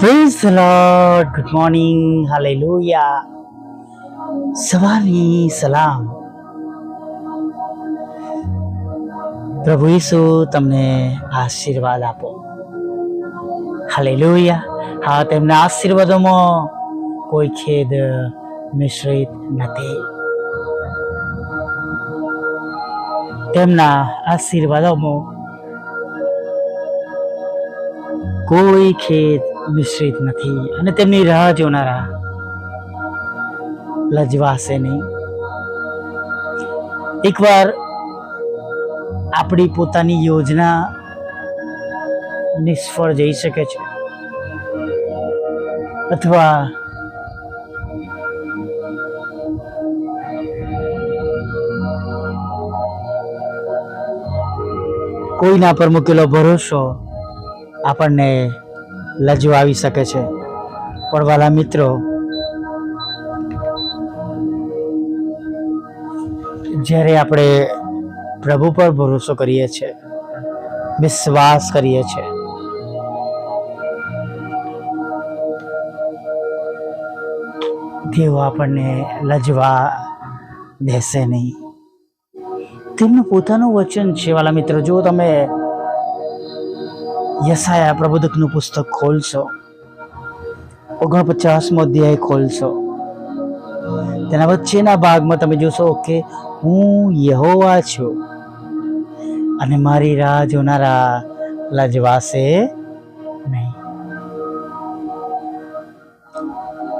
Praise lord good morning hallelujah સવારની સલામ પ્રભુ ઈસુ તમને આશીર્વાદ આપો. હાલેલુયા હા, તેમના આશીર્વાદોમાં કોઈ ખેદ, મિશ્રિત નથી. તેમના આશીર્વાદોમાં કોઈ ખેદ મિશ્રિત નથી અને તેમની રાહ જોનારા લજવાશે નહીં. એકવાર આપણી પોતાની યોજના નિષ્ફળ જઈ શકે છે અથવા કોઈના પર મૂકેલો ભરોસો આપણને લજવાવી શકે છે. પણ વાલા મિત્રો, જ્યારે આપણે પ્રભુ પર ભરોસો કરીએ છીએ, વિશ્વાસ કરીએ છીએ તેઓ આપણને લજવા દેશે નહીં. તેમનું પોતાનું વચન છે વાલા મિત્રો. જો તમે યસાયા પ્રબોધકનું પુસ્તક ખોલશો. ઓગણપચાસમો અધ્યાય ખોલશો. તેના વચ્ચેના ભાગમાં તમે જોશો કે હું યહોવા છું અને મારી રાહ જોનારા લજવાશે નહીં.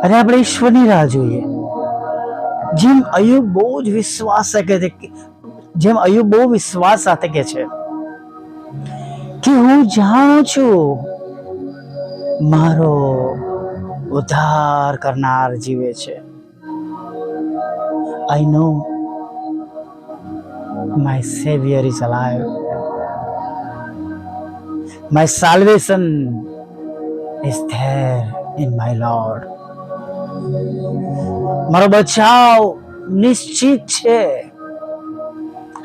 અને આપણે ઈશ્વરની રાહ જોઈએ. જેમ અયુબ બહુ જ વિશ્વાસ કે- જેમ અયુબ બહુ વિશ્વાસ સાથે કે છે. કે હું જાણું છું, મારો ઉદ્ધાર કરનાર જીવે છે. I know my saviour is alive my salvation is there in my lord મારો બચાવ નિશ્ચિત છે.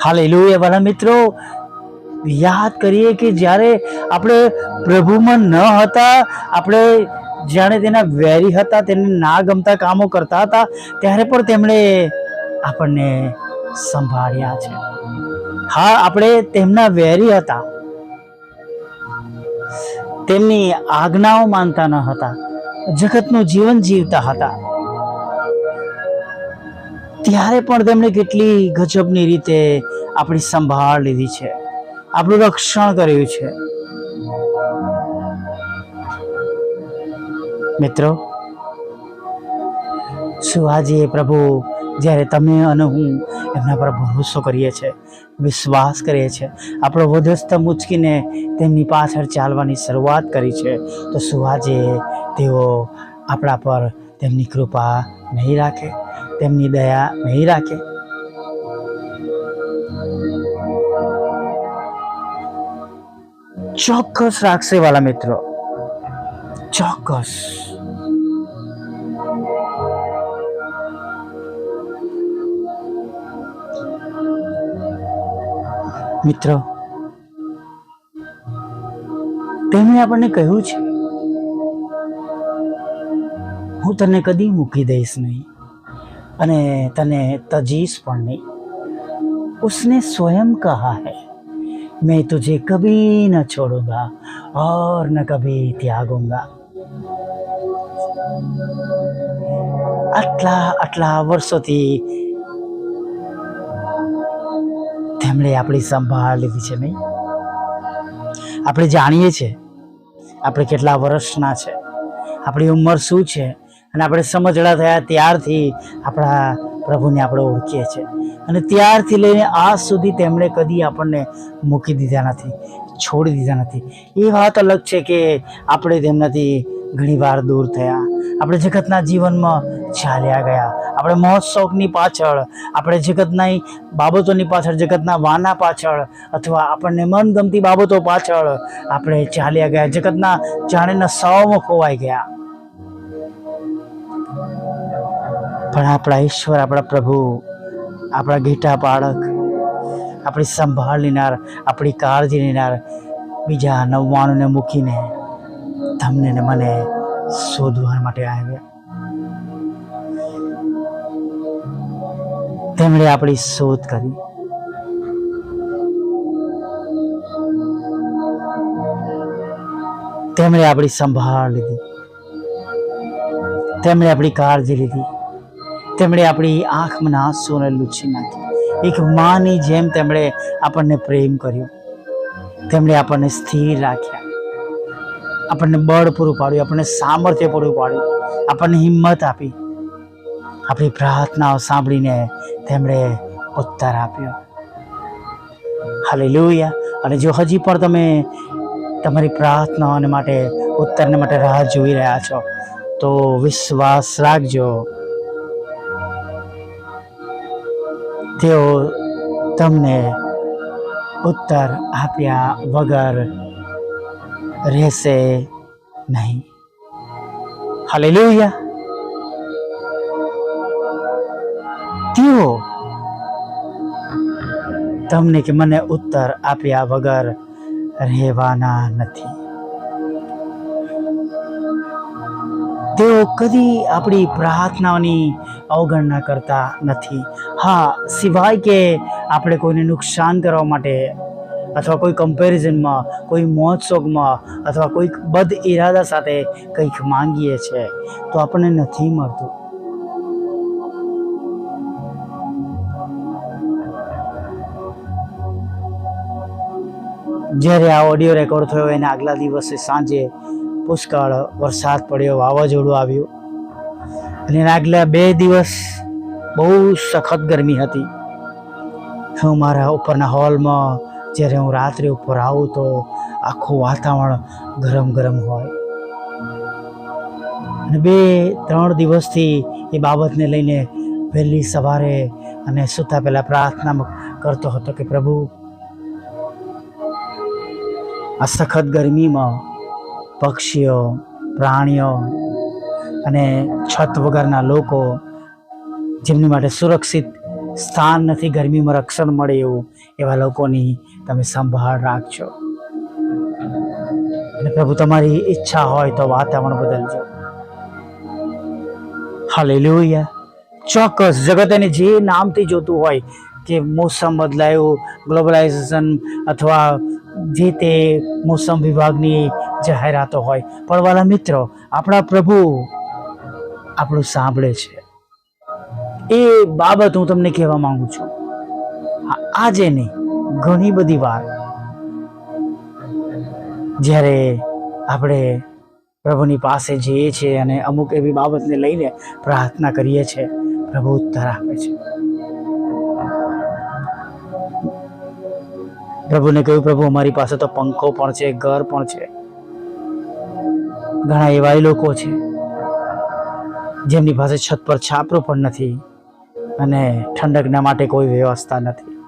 હાલેલુયા વાલા મિત્રો યાદ કરીએ કે જ્યારે આપણે પ્રભુમાં ન હતા, આપણે જાણે તેના વેરી હતા, તેને ના ગમતા કામો કરતા હતા, ત્યારે પણ તેમણે આપણને સંભાળ્યા છે. હા, આપણે તેમના વેરી હતા. તેમની આજ્ઞાઓ માનતા ન હતા. જગતનું જીવન જીવતા હતા. ત્યારે પણ તેમણે કેટલી ગજબની રીતે આપણી સંભાળ લીધી છે. આપણું રક્ષણ કર્યું છે. મિત્રો શું પ્રભુ, જ્યારે તમે અને હું એમના પર ભરોસો કરીએ છીએ વિશ્વાસ કરીએ છીએ આપણો વધસ્તંભ ઉચકીને તેમની પાછળ ચાલવાની શરૂઆત કરી છે, તો શું તેઓ આપણા પર તેમની કૃપા નહીં રાખે, તેમની દયા નહીં રાખે ચોક્કસ રાખશે વાલા મિત્રો. ચોક્કસ. મિત્ર, તેમણે આપણને કહ્યું છે, હું તને કદી મૂકી દઈશ નહીં અને તને તજીશ પણ નહીં. ઉસને સ્વયં કહા હૈ. मैं तुझे कभी न छोड़ूंगा और न कभी त्यागूंगा આટલા આટલા વર્ષોથી તેમણે આપણી સંભાળ લીધી છે નહીં આપણે જાણીએ છીએ આપણે કેટલા વર્ષના છે આપણી ઉંમર શું છે અને આપણે સમજણા થયા ત્યારથી આપણા પ્રભુને આપણે ઓળખીએ છીએ. અને ત્યારથી લઈને આજ સુધી તેમણે કદી આપણને મૂકી દીધા નથી, છોડી દીધા નથી. એ વાત અલગ છે કે આપણે તેમનાથી ઘણી વાર દૂર થયા. આપણે જગતના જીવનમાં ચાલ્યા ગયા. આપણે મહોત્સવની પાછળ, આપણે જગતના બાબતોની પાછળ, જગતના વાના પાછળ અથવા આપણને મનગમતી બાબતો પાછળ આપણે ચાલ્યા ગયા. જગતના જાણે નશાઓમાં ખોવાઈ ગયા. પણ આપણા ઈશ્વર, આપણા પ્રભુ, આપણા ગીટા પાળક આપણી સંભાળ લેનાર, આપણી કાળજી લેનાર બીજા નવ્વાણુંને મૂકીને તમને ને મને શોધવા માટે આવ્યા. તેમણે આપણી શોધ કરી. તેમણે આપણી સંભાળ લીધી. તેમણે આપણી કાળજી લીધી. તેમણે આપણી આંખમાં આંસુને લૂછી નાખી એક માની જેમ તેમણે આપણને પ્રેમ કર્યો. તેમણે આપણને સ્થિર રાખ્યા. આપણને બળ પૂરું પાડ્યું, આપણને સામર્થ્ય પૂરું પાડ્યું, આપણને હિંમત આપી. આપણી પ્રાર્થનાઓ સાંભળીને તેમણે ઉત્તર આપ્યો. હાલેલુયા. અને જો હજી પણ તમે તમારી પ્રાર્થનાઓને માટે, ઉત્તરને માટે રાહ જોઈ રહ્યા છો, તો વિશ્વાસ રાખજો. તેઓ તમને ઉત્તર આપ્યા વગર રહેશે નહીં. હાલેલુયા. તેઓ તમને કે મને ઉત્તર આપ્યા વગર રહેવાના નથી. તેઓ કદી આપણી પ્રાર્થનાઓની અવગણના કરતા નથી. હા, સિવાય કે આપણે કોઈને નુકસાન કરવા માટે અથવા કોઈ કમ્પેરિઝનમાં કોઈ મહોત્સવમાં અથવા કોઈક બદ ઇરાદા સાથે કંઈક માંગીએ છીએ, તો આપણને નથી મળતું. જ્યારે આ ઓડિયો રેકોર્ડ થયો એના આગલા દિવસે સાંજે પુષ્કળ વરસાદ પડ્યો, વાવાઝોડું આવ્યું. અને એના આગલા બે દિવસ બહુ સખત ગરમી હતી. હું મારા ઉપરના હોલમાં જ્યારે હું રાત્રે ઉપર આવું તો આખું વાતાવરણ ગરમ ગરમ હોય. અને બે ત્રણ દિવસથી એ બાબતને લઈને વહેલી સવારે અને સૂતા પહેલાં પ્રાર્થના કરતો હતો કે પ્રભુ, આ સખત ગરમીમાં પક્ષીઓ, પ્રાણીઓ અને છત વગરના લોકો જેમની માટે સુરક્ષિત સ્થાન નથી, ગરમીમાં રક્ષણ મળે એવું, એવા લોકોની તમે સંભાળ રાખજો. અને પ્રભુ, તમારી ઈચ્છા હોય તો વાતાવરણ બદલજો. હાલેલુયા. ચોક્કસ, જગત એને જે નામથી જોતું હોય, કે મોસમ બદલાયું, ગ્લોબલાઇઝેશન અથવા જે તે મોસમ વિભાગની જાહેરાતો હોય. પણ વાલા મિત્રો, આપણા પ્રભુ આપણું સાંભળે છે. એ બાબત હું તમને કહેવા માંગુ છું. આજે નહીં, ઘણી બધી વાર. જ્યારે આપણે પ્રભુની પાસે જઈએ છીએ અને અમુક એવી બાબતને લઈને પ્રાર્થના કરીએ છીએ, પ્રભુ ઉત્તર આપે છે. પ્રભુને કહ્યું, પ્રભુ, અમારી પાસે તો પંખો પણ છે, ઘર પણ છે. ઘણા એવા લોકો છે, જેમની પાસે છત પર છાપરું પણ નથી. અને ઠંડકના માટે કોઈ વ્યવસ્થા નથી.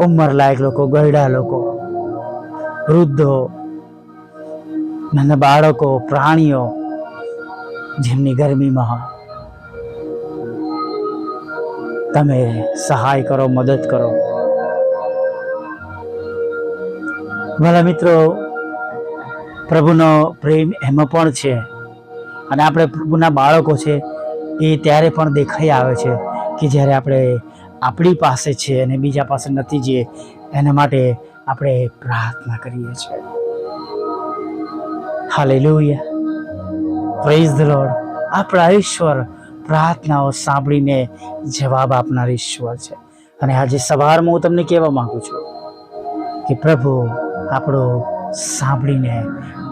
ઉંમર લાયક લોકો ગરડા લોકો, વૃદ્ધો નાના બાળકો, પ્રાણીઓ, જેમની ગરમીમાં તમે સહાય કરો, મદદ કરો. મારા મિત્રો, પ્રભુનો પ્રેમ એમાં પણ છે. અને આપણે પ્રભુના બાળકો છે, એ ત્યારે પણ દેખાઈ આવે છે કે જ્યારે આપણે આપણી પાસે છે અને બીજા પાસે નથી જઈએ, એના માટે આપણે પ્રાર્થના કરીએ છીએ. હાલેલુયા પ્રેઝ ધ લોર્ડ આપણા ઈશ્વર પ્રાર્થનાઓ સાંભળીને જવાબ આપનાર ઈશ્વર છે. અને આજે સવારમાં હું તમને કહેવા માગું છું કે પ્રભુ આપણો સાંભળીને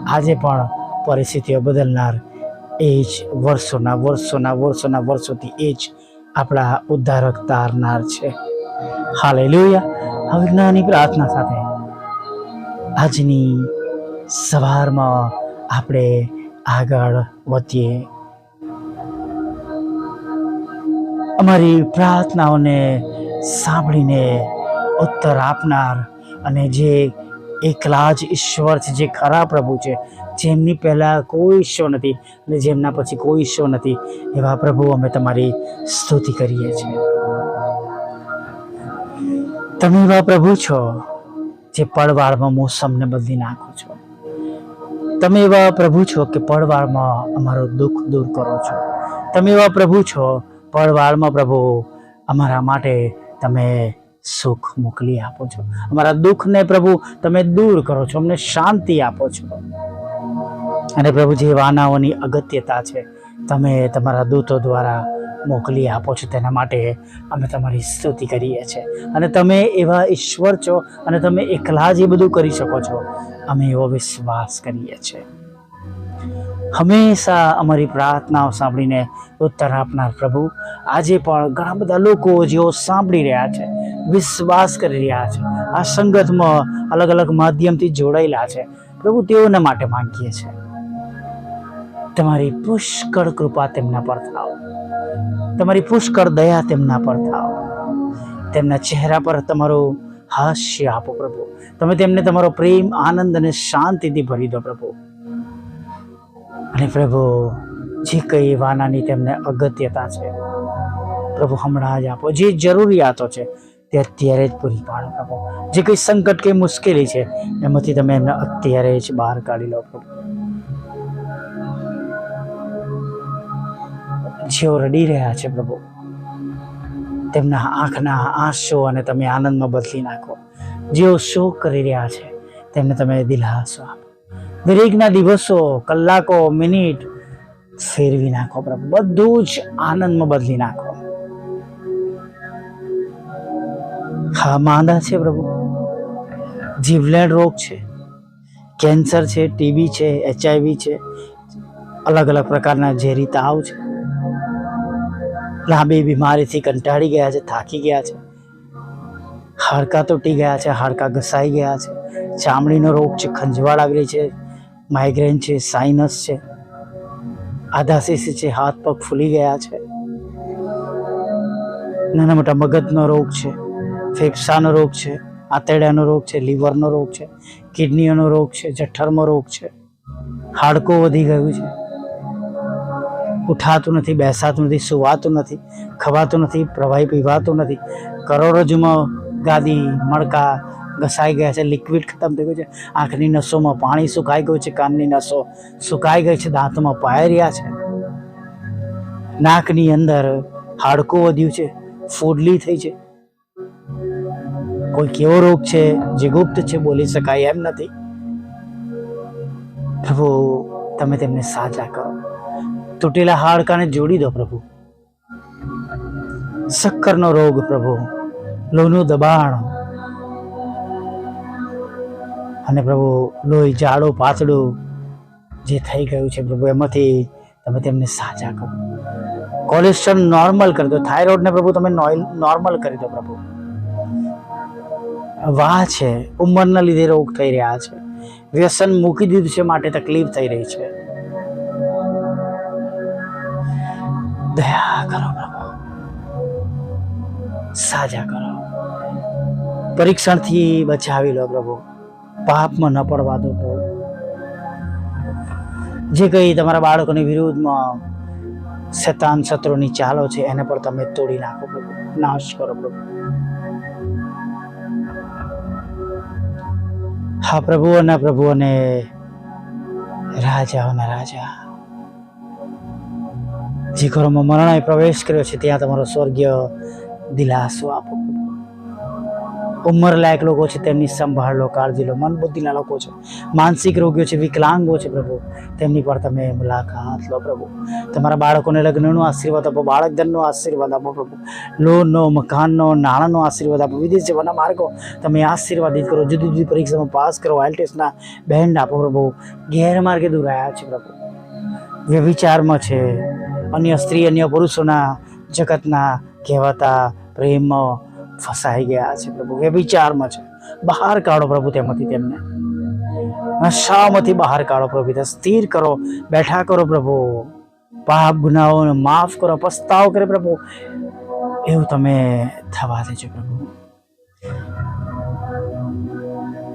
આજે પણ પરિસ્થિતિઓ બદલનાર એ જ વર્ષોના વર્ષોના વર્ષોના વર્ષોથી એ જ આપણા ઉદ્ધારક તારનાર છે. હાલેલુયા. હવે નાની પ્રાર્થના સાથે આજની સવારમાં આપણે આગળ વધીએ. અમારી પ્રાર્થનાઓને સાંભળીને ઉત્તર આપનાર અને જે એકલા જ ઈશ્વર છે, જે ખરા પ્રભુ છે જેમની પહેલાં કોઈ ઈશ્વર નથી અને જેમના પછી કોઈ ઈશ્વર નથી. એવા પ્રભુ અમે તમારી સ્તુતિ કરીએ છીએ. તમે એવા પ્રભુ છો જે પળવાળમાં મોસમને બદલી નાખો છો. તમે એવા પ્રભુ છો કે પળવાળમાં અમારો દુઃખ દૂર કરો છો. તમે એવા પ્રભુ છો, પળવાળમાં પ્રભુ, અમારા માટે તમે સુખ મોકલી આપો છો. અમારા દુઃખને પ્રભુ તમે દૂર કરો છો. અમને શાંતિ આપો છો. અને પ્રભુ જે વાનાઓની અગત્યતા છે. તમે તમારા દૂતો દ્વારા મોકલી આપો છો તેના માટે અમે તમારી સ્તુતિ કરીએ છીએ અને તમે એવા ઈશ્વર છો અને તમે એકલા જ એ બધું કરી શકો છો. અમે એવો વિશ્વાસ કરીએ છીએ હંમેશા અમારી પ્રાર્થનાઓ સાંભળીને ઉત્તર આપનાર પ્રભુ, આજે પણ ઘણા બધા લોકો જેઓ સાંભળી રહ્યા છે, વિશ્વાસ કરી રહ્યા છે, આ સંગતમાં અલગ અલગ માધ્યમથી જોડાયેલા છે. પ્રભુ, તેઓના માટે માંગીએ છીએ. તમારી પુષ્કળ કૃપા તેમના પર થાવ. તમારી પુષ્કળ દયા તેમના પર થાવ. તેમના ચહેરા પર તમારું હાસ્ય આપો પ્રભુ. તમે તેમને તમારો પ્રેમ, આનંદ અને શાંતિથી ભરી દો પ્રભુ. અને પ્રભુ, જે કઈ વાનાની તેમને અગત્યતા છે, પ્રભુ હમણાં જ આપો. જે જરૂરિયાતો છે, તે અત્યારે જ પૂરી પાડો પ્રભુ. જે કઈ સંકટ કે મુશ્કેલી છે, એમાંથી તમે એમને અત્યારે જ બહાર કાઢી લો પ્રભુ. જેઓ રડી રહ્યા છે પ્રભુ, તેમના આંખના આંસુ અને તમે આનંદમાં બદલી નાખો. જેઓ શોક કરી રહ્યા છે, તેમને તમે દિલહાસો આપો. દરેકના દિવસો, કલાકો, મિનિટ ફેરવી નાખો પ્રભુ. બધું જ આનંદમાં બદલી નાખો. હા, માંદા છે પ્રભુ. જીવલેણ રોગ છે, કેન્સર છે, ટીબી છે, એચઆઈવી છે અલગ અલગ પ્રકારના ઝેરી તાવ છે. લાંબી બીમારીથી કંટાળી ગયા છે, થાકી ગયા છે. હાડકાં તૂટી ગયા છે, હાડકાં ઘસાઈ ગયા છે. ચામડીનો રોગ છે, ખંજવાળ આવેલી છે માઇગ્રેન છે સાઇનસ છે. આધાશીસ છે, હાથ પગ ફૂલી ગયા છે. નાના મોટા મગજનો રોગ છે, ફેફસાનો રોગ છે, આંતરડાનો રોગ છે લીવરનો રોગ છે, કિડનીઓનો રોગ છે જઠ્ઠરનો રોગ છે. હાડકું વધી ગયું છે. ઉઠાતું નથી, બેસાતું નથી, સુવાતું નથી, ખવાતું નથી, પ્રવાહી પીવાતું નથી. કરોડરજ્જુમાં ગાદી, મણકા ઘસાઈ ગયા છે લિક્વિડ ખતમ થઈ ગયું છે. આંખની નસોમાં પાણી સુકાઈ ગયું છે, કાનની નસો સુકાઈ ગઈ છે, દાંતમાં પાય રહ્યા છે. નાકની અંદર હાડકું વધ્યું છે ફૂડલી થઈ છે. કોઈ કેવો રોગ છે જે ગુપ્ત છે બોલી શકાય એમ નથી. પ્રભુ, તમે તેમને સાજા કરો. તૂટેલા હાડકાને જોડી દો પ્રભુ. શક્કરનો રોગ પ્રભુ, લોહીનું દબાણ. અને પ્રભુ, લોહી જાડું, પાતળું જે થઈ ગયું છે પ્રભુ, એમાંથી તમે તેમને સાજા કરો. કોલેસ્ટ્રોલ નોર્મલ કરી દો. થાઇરોઇડને પ્રભુ તમે નોર્મલ કરી દો પ્રભુ. વાહ છે, ઉંમરના લીધે રોગ થઈ રહ્યા છે. વ્યસન મૂકી દીધું છે માટે તકલીફ થઈ રહી છે. દયા કરો, પ્રભુ. સાજા કરો. પરીક્ષણથી બચાવી લો, પ્રભુ. પાપમાં ન પડવા દો પ્રભુ જે કંઈ તમારા બાળકોની વિરુદ્ધમાં શેતાન શત્રુની ચાલો છે, એને પણ તમે તોડી નાખો, પ્રભુ. નાશ કરો, પ્રભુ. હા પ્રભુઓના પ્રભુ અને રાજાઓના રાજા. જે ઘરોમાં મરણાએ પ્રવેશ કર્યો છે, ત્યાં તમારો સ્વર્ગીય દિલાસો આપો. ઉંમર લાયક લોકો છે, તેમની સંભાળ લો કાળજી લો મન બુદ્ધિના લોકો છે. માનસિક રોગીઓ છે, વિકલાંગો છે, પ્રભુ. તેમની પર તમે મુલાકાત લો, પ્રભુ. તમારા બાળકોને લગ્નનો આશીર્વાદ આપો બાળક ધનનો આશીર્વાદ આપો, પ્રભુ. લોનનો, મકાનનો, નાણાંનો આશીર્વાદ આપો, વિદેશ જવાના માર્ગો તમે આશીર્વાદિત કરો, જુદી જુદી પરીક્ષામાં પાસ કરો ટેસ્ટના બેન્ડ આપો, પ્રભુ. ગેરમાર્ગે દૂર આવ્યા છે, પ્રભુ. વ્યભિચારમાં છે. અન્ય સ્ત્રી, અન્ય પુરુષોના જગતના કહેવાતા પ્રેમ ફસાઈ ગયા છે પ્રભુ. એ વિચારમાં છે. બહાર કાઢો પ્રભુ તેમાંથી તેમને. નશામાંથી બહાર કાઢો પ્રભુ. સ્થિર કરો, બેઠા કરો પ્રભુ. પાપ, ગુનાઓને માફ કરો, પસ્તાવ કરે પ્રભુ. એવું તમે થવા દેજો પ્રભુ.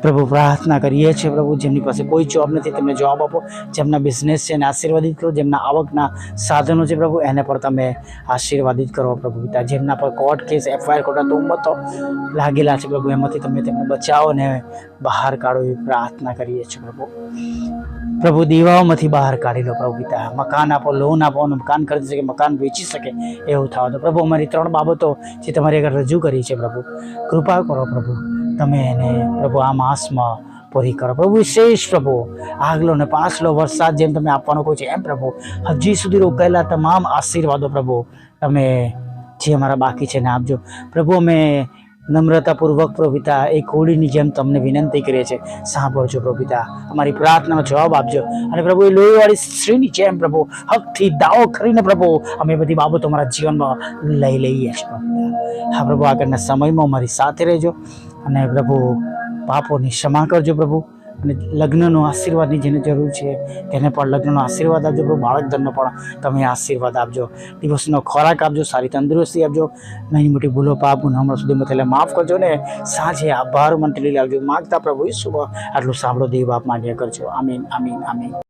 પ્રભુ પ્રાર્થના કરીએ છીએ પ્રભુ, જેમની પાસે કોઈ જોબ નથી, તેમને જોબ આપો. જેમના બિઝનેસ છે એને આશીર્વાદિત કરો, જેમના આવકના સાધનો છે પ્રભુ, એને પણ તમે આશીર્વાદિત કરો પ્રભુ પિતા. જેમના પર કોર્ટ કેસ એફઆઈઆર કોર્ટના તુંબતો લાગેલા છે પ્રભુ, એમાંથી તમે તેમને બચાવો ને બહાર કાઢો એવી પ્રાર્થના કરીએ છીએ પ્રભુ. પ્રભુ, દીવાઓમાંથી બહાર કાઢી લો પ્રભુ પિતા. મકાન આપો લોન આપો, અને મકાન ખરીદી શકે, મકાન વેચી શકે એવું થવા દો. પ્રભુ, અમારી ત્રણ બાબતો જે તમારી આગળ રજૂ કરી છે પ્રભુ. કૃપા કરો પ્રભુ. તમે એને પ્રભુ આ માસમાં પૂરી કરો. પ્રભુ વિશેષ પ્રભુ, આગલો ને પાછલો વરસાદ જેમ તમે આપવાનો કહો છે એમ પ્રભુ. હજી સુધી રોકાયેલા તમામ આશીર્વાદો પ્રભુ, તમે જે અમારા બાકી છે ને આપજો. પ્રભુ, અમે નમ્રતાપૂર્વક પ્રભુતા, એ કોળીની જેમ તમને વિનંતી કરીએ છીએ. સાંભળજો પ્રભુતા, અમારી પ્રાર્થનાનો જવાબ આપજો. અને પ્રભુ, એ લોહીવાળી સ્ત્રીની જેમ પ્રભુ, હકથી દાવો કરીને પ્રભુ, અમે બધી બાબતો અમારા જીવનમાં લઈ લઈએ છીએ પ્રભુ હા પ્રભુ, આગળના સમયમાં અમારી સાથે રહેજો. અને પ્રભુ પાપોની ક્ષમા કરજો પ્રભુ. અને લગ્નનો આશીર્વાદની જેને જરૂર છે, તેને પણ લગ્નનો આશીર્વાદ આપજો પ્રભુ. બાળક ધનનો પણ તમે આશીર્વાદ આપજો. દિવસનો ખોરાક આપજો, સારી તંદુરસ્તી આપજો. નાની મોટી ભૂલો, પાપ હમણાં સુધી થયેલા માફ કરજો ને સાંજે આભાર મંત્રી લાવજો. માગતા પ્રભુ ઈસુ આટલું સાંભળો, દેવ બાપ માન્ય કરજો. આમીન આમીન આમીન.